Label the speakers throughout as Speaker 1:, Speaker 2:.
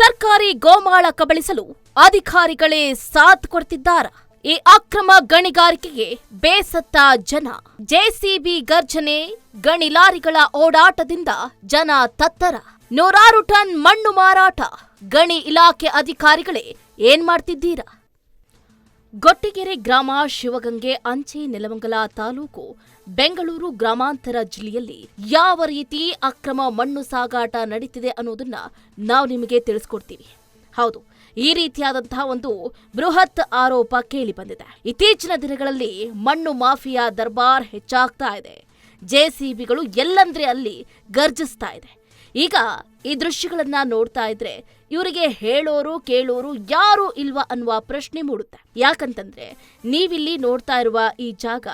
Speaker 1: ಸರ್ಕಾರಿ ಗೋಮಾಳ ಕಬಳಿಸಲು ಅಧಿಕಾರಿಗಳೇ ಸಾಥ್ ಕೊಡ್ತಿದ್ದಾರ. ಈ ಅಕ್ರಮ ಗಣಿಗಾರಿಕೆಗೆ ಬೇಸತ್ತ ಜನ. ಜೆಸಿಬಿ ಗರ್ಜನೆ, ಗಣಿ ಲಾರಿಗಳ ಓಡಾಟದಿಂದ ಜನ ತತ್ತರ. ನೂರಾರು ಟನ್ ಮಣ್ಣು ಮಾರಾಟ. ಗಣಿ ಇಲಾಖೆ ಅಧಿಕಾರಿಗಳೇ ಏನ್ ಮಾಡ್ತಿದ್ದೀರಾ? ಗೊಟ್ಟಿಗೆರೆ ಗ್ರಾಮ ಶಿವಗಂಗೆ ಅಂಚೆ ನೆಲಮಂಗಲ ತಾಲೂಕು ಬೆಂಗಳೂರು ಗ್ರಾಮಾಂತರ ಜಿಲ್ಲೆಯಲ್ಲಿ ಯಾವ ರೀತಿ ಅಕ್ರಮ ಮಣ್ಣು ಸಾಗಾಟ ನಡೀತಿದೆ ಅನ್ನೋದನ್ನ ನಾವು ನಿಮಗೆ ತಿಳಿಸ್ಕೊಡ್ತೀವಿ. ಹೌದು, ಈ ರೀತಿಯಾದಂತಹ ಒಂದು ಬೃಹತ್ ಆರೋಪ ಕೇಳಿ ಬಂದಿದೆ. ಇತ್ತೀಚಿನ ದಿನಗಳಲ್ಲಿ ಮಣ್ಣು ಮಾಫಿಯಾ ದರ್ಬಾರ್ ಹೆಚ್ಚಾಗ್ತಾ ಇದೆ. ಜೆಸಿಬಿಗಳು ಎಲ್ಲಂದ್ರೆ ಅಲ್ಲಿ ಗರ್ಜಿಸ್ತಾ ಇದೆ. ಈಗ ಈ ದೃಶ್ಯಗಳನ್ನ ನೋಡ್ತಾ ಇದ್ರೆ ಇವರಿಗೆ ಹೇಳೋರು, ಕೇಳೋರು ಯಾರು ಇಲ್ವಾ ಅನ್ನುವ ಪ್ರಶ್ನೆ ಮೂಡುತ್ತೆ. ಯಾಕಂತಂದ್ರೆ ನೀವಿಲ್ಲಿ ನೋಡ್ತಾ ಇರುವ ಈ ಜಾಗ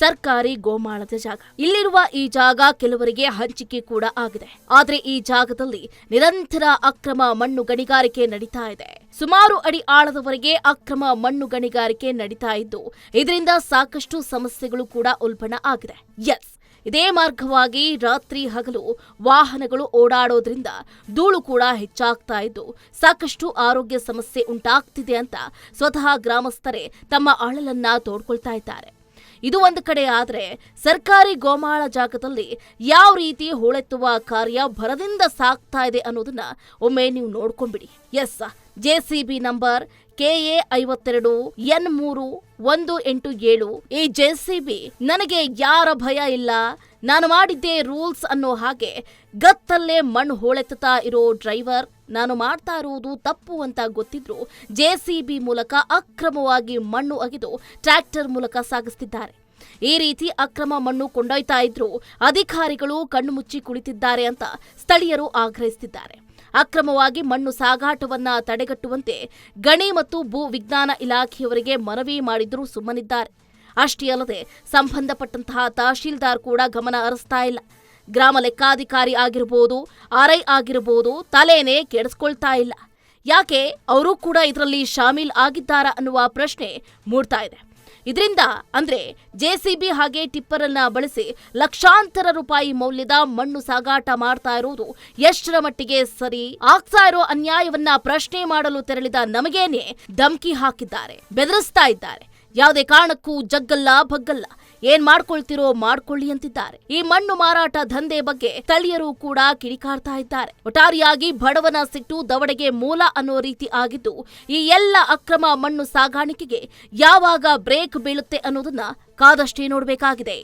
Speaker 1: ಸರ್ಕಾರಿ ಗೋಮಾಳದ ಜಾಗ. ಇಲ್ಲಿರುವ ಈ ಜಾಗ ಕೆಲವರಿಗೆ ಹಂಚಿಕೆ ಕೂಡ ಆಗಿದೆ. ಆದ್ರೆ ಈ ಜಾಗದಲ್ಲಿ ನಿರಂತರ ಅಕ್ರಮ ಮಣ್ಣು ಗಣಿಗಾರಿಕೆ ನಡೀತಾ ಇದೆ. ಸುಮಾರು ಅಡಿ ಆಳದವರೆಗೆ ಅಕ್ರಮ ಮಣ್ಣು ಗಣಿಗಾರಿಕೆ ನಡೀತಾ ಇದ್ದು, ಇದರಿಂದ ಸಾಕಷ್ಟು ಸಮಸ್ಯೆಗಳು ಕೂಡ ಉಲ್ಬಣ ಆಗಿದೆ. ಎಸ್ ಇದೇ ಮಾರ್ಗವಾಗಿ ರಾತ್ರಿ ಹಗಲು ವಾಹನಗಳು ಓಡಾಡೋದ್ರಿಂದ ಧೂಳು ಕೂಡ ಹೆಚ್ಚಾಗ್ತಾ ಇದ್ದು ಸಾಕಷ್ಟು ಆರೋಗ್ಯ ಸಮಸ್ಯೆ ಉಂಟಾಗ್ತಿದೆ ಅಂತ ಸ್ವತಃ ಗ್ರಾಮಸ್ಥರೇ ತಮ್ಮ ಅಳಲನ್ನ ತೋಡ್ಕೊಳ್ತಾ ಇದ್ದಾರೆ. ಇದು ಒಂದು ಕಡೆ ಆದರೆ ಸರ್ಕಾರಿ ಗೋಮಾಳ ಜಾಗದಲ್ಲಿ ಯಾವ ರೀತಿ ಹೂಳೆತ್ತುವ ಕಾರ್ಯ ಭರದಿಂದ ಸಾಗ್ತಾ ಇದೆ ಅನ್ನೋದನ್ನ ಒಮ್ಮೆ ನೀವು ನೋಡ್ಕೊಂಬಿಡಿ S J C B number KA ಐವತ್ತೆರಡು ಎನ್ ಮೂರು ಒಂದು ಎಂಟು ಏಳು. ಈ ಜೆ ಸಿ ಬಿ ನನಗೆ ಯಾರ ಭಯ ಇಲ್ಲ? ನಾನು ಮಾಡಿದ್ದೆ ರೂಲ್ಸ್ ಅನ್ನೋ ಹಾಗೆ ಗತ್ತಲ್ಲೇ ಮಣ್ಣು ಹೋಳೆತ್ತುತ್ತಾ ಇರೋ ಡ್ರೈವರ್ ನಾನು ಮಾಡ್ತಾ ಇರುವುದು ತಪ್ಪು ಅಂತ ಗೊತ್ತಿದ್ರು ಜೆಸಿಬಿ ಮೂಲಕ ಅಕ್ರಮವಾಗಿ ಮಣ್ಣು ಅಗೆದು ಟ್ರ್ಯಾಕ್ಟರ್ ಮೂಲಕ ಸಾಗಿಸ್ತಿದ್ದಾರೆ. ಈ ರೀತಿ ಅಕ್ರಮ ಮಣ್ಣು ಕೊಂಡೊಯ್ತಾ ಇದ್ರು ಅಧಿಕಾರಿಗಳು ಕಣ್ಣು ಮುಚ್ಚಿ ಕುಳಿತಿದ್ದಾರೆ ಅಂತ ಸ್ಥಳೀಯರು ಆಗ್ರಹಿಸುತ್ತಿದ್ದಾರೆ ಅಕ್ರಮವಾಗಿ ಮಣ್ಣು ಸಾಗಾಟವನ್ನ ತಡೆಗಟ್ಟುವಂತೆ ಗಣಿ ಮತ್ತು ಭೂ ವಿಜ್ಞಾನ ಇಲಾಖೆಯವರಿಗೆ ಮನವಿ ಮಾಡಿದರೂ ಸುಮ್ಮನಿದ್ದಾರೆ. ಅಷ್ಟೇ ಅಲ್ಲದೆ ಸಂಬಂಧಪಟ್ಟಂತಹ ತಹಶೀಲ್ದಾರ್ ಕೂಡ ಗಮನ ಹರಿಸ್ತಾ ಇಲ್ಲ. ಗ್ರಾಮ ಲೆಕ್ಕಾಧಿಕಾರಿ ಆಗಿರ್ಬೋದು ಆರ್ ಐ ಆಗಿರ್ಬೋದು, ತಲೆನೇ ಕೆಡಿಸ್ಕೊಳ್ತಾ ಇಲ್ಲ. ಯಾಕೆ? ಅವರು ಕೂಡ ಇದರಲ್ಲಿ ಶಾಮೀಲ್ ಆಗಿದ್ದಾರಾ ಅನ್ನುವ ಪ್ರಶ್ನೆ ಮೂಡ್ತಾ ಇದೆ. ಇದರಿಂದ ಅಂದ್ರೆ ಜೆಸಿಬಿ ಹಾಗೆ ಟಿಪ್ಪರ್ ಅನ್ನ ಬಳಸಿ ಲಕ್ಷಾಂತರ ರೂಪಾಯಿ ಮೌಲ್ಯದ ಮಣ್ಣು ಸಾಗಾಟ ಮಾಡ್ತಾ ಇರೋದು ಎಷ್ಟರ ಮಟ್ಟಿಗೆ ಸರಿ? ಆಗ್ತಾ ಇರೋ ಅನ್ಯಾಯವನ್ನ ಪ್ರಶ್ನೆ ಮಾಡಲು ತೆರಳಿದ ನಮಗೇನೆ ಧಮಕಿ ಹಾಕಿದ್ದಾರೆ, ಬೆದರಿಸ್ತಾ ಇದ್ದಾರೆ. ಯಾವುದೇ ಕಾರಣಕ್ಕೂ ಜಗ್ಗಲ್ಲ ಬಗ್ಗಲ್ಲ ಏನ್ ಮಾಡ್ಕೊಳ್ತಿರೋ ಮಾಡ್ಕೊಳ್ಳಿ ಅಂತಿದ್ದಾರೆ. ಈ ಮಣ್ಣು ಮಾರಾಟ ದಂಧೆ ಬಗ್ಗೆ ಸ್ಥಳೀಯರು ಕೂಡ ಕಿಡಿಕಾರ್ತಾ ಇದ್ದಾರೆ. ಒಟ್ಟಾರೆಯಾಗಿ ಬಡವನ ಸಿಟ್ಟು ದವಡೆಗೆ ಮೂಲ ಅನ್ನೋ ರೀತಿ ಆಗಿದ್ದು, ಈ ಎಲ್ಲ ಅಕ್ರಮ ಮಣ್ಣು ಸಾಗಾಣಿಕೆಗೆ ಯಾವಾಗ ಬ್ರೇಕ್ ಬೀಳುತ್ತೆ ಅನ್ನೋದನ್ನ ಕಾದಷ್ಟೇ ನೋಡಬೇಕಾಗಿದೆ.